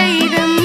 சைதம்